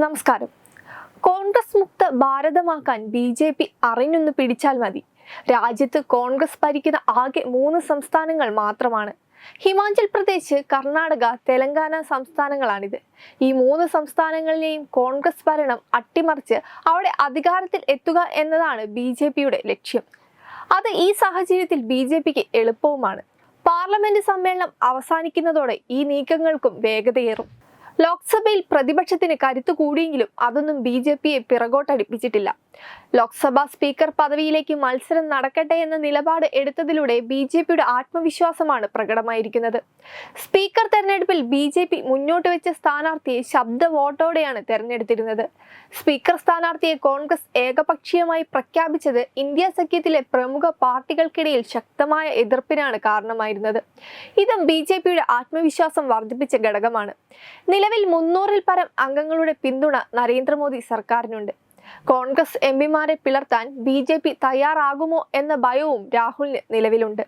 നമസ്കാരം. കോൺഗ്രസ് മുക്ത ഭാരതമാക്കാൻ ബി ജെ പി അറിഞ്ഞൊന്ന് പിടിച്ചാൽ മതി. രാജ്യത്ത് കോൺഗ്രസ് ഭരിക്കുന്ന ആകെ മൂന്ന് സംസ്ഥാനങ്ങൾ മാത്രമാണ്. ഹിമാചൽ പ്രദേശ് കർണാടക തെലങ്കാന സംസ്ഥാനങ്ങളാണിത്. ഈ മൂന്ന് സംസ്ഥാനങ്ങളിലെയും കോൺഗ്രസ് ഭരണം അട്ടിമറിച്ച് അവിടെ അധികാരത്തിൽ എത്തുക എന്നതാണ് ബി ജെ പിയുടെ ലക്ഷ്യം. അത് ഈ സാഹചര്യത്തിൽ ബി ജെ പിക്ക് എളുപ്പവുമാണ്. പാർലമെന്റ് സമ്മേളനം അവസാനിക്കുന്നതോടെ ഈ നീക്കങ്ങൾക്കും വേഗതയേറും. ലോക്സഭയിൽ പ്രതിപക്ഷത്തിന് കരുത്തു കൂടിയെങ്കിലും അതൊന്നും ബി ജെ പിയെ പിറകോട്ടടിപ്പിച്ചിട്ടില്ല. ലോക്സഭാ സ്പീക്കർ പദവിയിലേക്ക് മത്സരം നടക്കട്ടെ എന്ന നിലപാട് എടുത്തതിലൂടെ ബി ജെ പിയുടെ ആത്മവിശ്വാസമാണ് പ്രകടമായിരിക്കുന്നത്. സ്പീക്കർ തെരഞ്ഞെടുപ്പിൽ ബി ജെ പി മുന്നോട്ട് വെച്ച സ്ഥാനാർത്ഥിയെ ശബ്ദ വോട്ടോടെയാണ് തെരഞ്ഞെടുത്തിരുന്നത്. സ്പീക്കർ സ്ഥാനാർത്ഥിയെ കോൺഗ്രസ് ഏകപക്ഷീയമായി പ്രഖ്യാപിച്ചത് ഇന്ത്യ സഖ്യത്തിലെ പ്രമുഖ പാർട്ടികൾക്കിടയിൽ ശക്തമായ എതിർപ്പിനാണ് കാരണമായിരുന്നത്. ഇതും ബി ജെ പിയുടെ ആത്മവിശ്വാസം വർദ്ധിപ്പിച്ച ഘടകമാണ്. നിലവിൽ മുന്നൂറിൽ പരം അംഗങ്ങളുടെ പിന്തുണ നരേന്ദ്രമോദി സർക്കാരിനുണ്ട്. കോൺഗ്രസ് എം പിമാരെ പിളർത്താൻ ബി ജെ പി തയ്യാറാകുമോ എന്ന ഭയവും രാഹുലിന് നിലവിലുണ്ട്.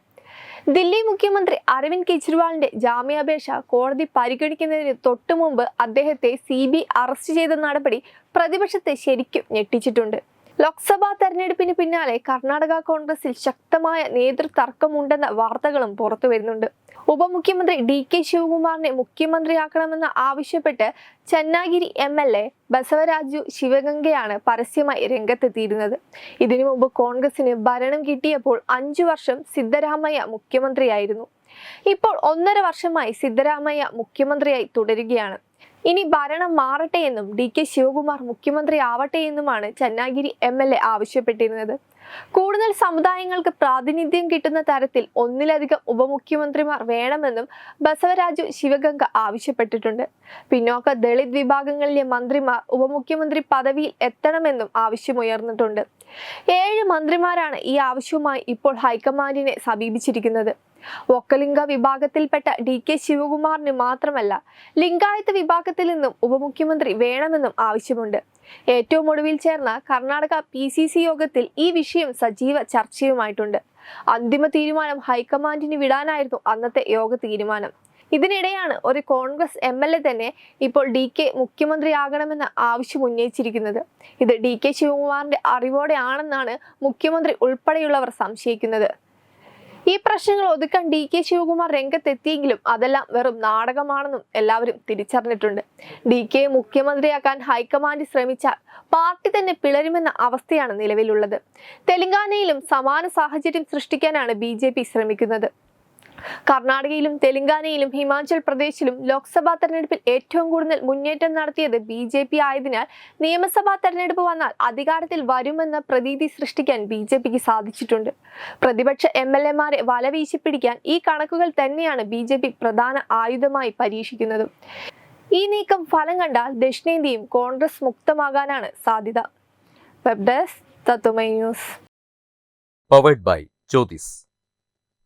ദില്ലി മുഖ്യമന്ത്രി അരവിന്ദ് കെജ്രിവാളിന്റെ ജാമ്യാപേക്ഷ കോടതി പരിഗണിക്കുന്നതിന് തൊട്ടു മുമ്പ് അദ്ദേഹത്തെ സി ബി അറസ്റ്റ് ചെയ്ത നടപടി പ്രതിപക്ഷത്തെ ശരിക്കും ഞെട്ടിച്ചിട്ടുണ്ട്. ലോക്സഭാ തെരഞ്ഞെടുപ്പിന് പിന്നാലെ കർണാടക കോൺഗ്രസിൽ ശക്തമായ നേതൃതർക്കമുണ്ടെന്ന വാർത്തകളും പുറത്തു വരുന്നുണ്ട് ഉപമുഖ്യമന്ത്രി ഡി കെ ശിവകുമാറിനെ മുഖ്യമന്ത്രിയാക്കണമെന്ന് ആവശ്യപ്പെട്ട് Channagiri M L A Basavaraju ശിവഗംഗയാണ് പരസ്യമായി രംഗത്തെത്തിയിരുന്നത്. ഇതിനു മുമ്പ് കോൺഗ്രസിന് ഭരണം കിട്ടിയപ്പോൾ അഞ്ചു വർഷം സിദ്ധരാമയ്യ മുഖ്യമന്ത്രിയായിരുന്നു. ഇപ്പോൾ ഒന്നര വർഷമായി സിദ്ധരാമയ്യ മുഖ്യമന്ത്രിയായി തുടരുകയാണ്. ഇനി ഭരണം മാറട്ടെ എന്നും ഡി കെ ശിവകുമാർ മുഖ്യമന്ത്രി ആവട്ടെ എന്നുമാണ് ചെന്നാഗിരി എം എൽ എ ആവശ്യപ്പെട്ടിരുന്നത്. കൂടുതൽ സമുദായങ്ങൾക്ക് പ്രാതിനിധ്യം കിട്ടുന്ന തരത്തിൽ ഒന്നിലധികം ഉപമുഖ്യമന്ത്രിമാർ വേണമെന്നും ബസവരാജു ശിവഗംഗ ആവശ്യപ്പെട്ടിട്ടുണ്ട്. പിന്നോക്ക ദളിത് വിഭാഗങ്ങളിലെ മന്ത്രിമാർ ഉപമുഖ്യമന്ത്രി പദവിയിൽ എത്തണമെന്നും ആവശ്യമുയർന്നിട്ടുണ്ട്. ഏഴ് മന്ത്രിമാരാണ് ഈ ആവശ്യവുമായി ഇപ്പോൾ ഹൈക്കമാൻഡിനെ സമീപിച്ചിരിക്കുന്നത്. ഒക്കലിംഗ വിഭാഗത്തിൽപ്പെട്ട ഡി കെ ശിവകുമാറിന് മാത്രമല്ല ലിംഗായത്ത് വിഭാഗത്തിൽ നിന്നും ഉപമുഖ്യമന്ത്രി വേണമെന്നും ആവശ്യമുണ്ട്. ഏറ്റവും ഒടുവിൽ ചേർന്ന കർണാടക പി സി സി യോഗത്തിൽ ഈ വിഷയം സജീവ ചർച്ചയുമായിട്ടുണ്ട്. അന്തിമ തീരുമാനം ഹൈക്കമാൻഡിന് വിടാനായിരുന്നു അന്നത്തെ യോഗ തീരുമാനം. ഇതിനിടെയാണ് ഒരു കോൺഗ്രസ് എം എൽ എ തന്നെ ഇപ്പോൾ ഡി കെ മുഖ്യമന്ത്രിയാകണമെന്ന ആവശ്യം ഉന്നയിച്ചിരിക്കുന്നത്. ഇത് ഡി കെ ശിവകുമാറിന്റെ അറിവോടെയാണെന്നാണ് മുഖ്യമന്ത്രി ഉൾപ്പെടെയുള്ളവർ സംശയിക്കുന്നത്. ഈ പ്രശ്നങ്ങൾ ഒതുക്കാൻ ഡി കെ ശിവകുമാർ രംഗത്തെത്തിയെങ്കിലും അതെല്ലാം വെറും നാടകമാണെന്നും എല്ലാവരും തിരിച്ചറിഞ്ഞിട്ടുണ്ട്. ഡി കെ മുഖ്യമന്ത്രിയാക്കാൻ ഹൈക്കമാൻഡ് ശ്രമിച്ചാൽ പാർട്ടി തന്നെ പിളരുമെന്ന അവസ്ഥയാണ് നിലവിലുള്ളത്. തെലങ്കാനയിലും സമാന സാഹചര്യം സൃഷ്ടിക്കാനാണ് ബി ശ്രമിക്കുന്നത്. കർണാടകയിലും തെലങ്കാനയിലും ഹിമാചൽ പ്രദേശിലും ലോക്സഭാ തെരഞ്ഞെടുപ്പിൽ ഏറ്റവും കൂടുതൽ മുന്നേറ്റം നടത്തിയത് ബി ജെ പി ആയതിനാൽ നിയമസഭാ തെരഞ്ഞെടുപ്പ് വന്നാൽ അധികാരത്തിൽ വരുമെന്ന പ്രതീതി സൃഷ്ടിക്കാൻ ബി ജെ പിക്ക് സാധിച്ചിട്ടുണ്ട്. പ്രതിപക്ഷ എം എൽ എമാരെ വലവീശി പിടിക്കാൻ ഈ കണക്കുകൾ തന്നെയാണ് ബി ജെ പി പ്രധാന ആയുധമായി പരീക്ഷിക്കുന്നത്. ഈ നീക്കം ഫലം കണ്ടാൽ ദക്ഷിണേന്ത്യയും കോൺഗ്രസ് മുക്തമാകാനാണ് സാധ്യത. Web desk Tatwamayi news.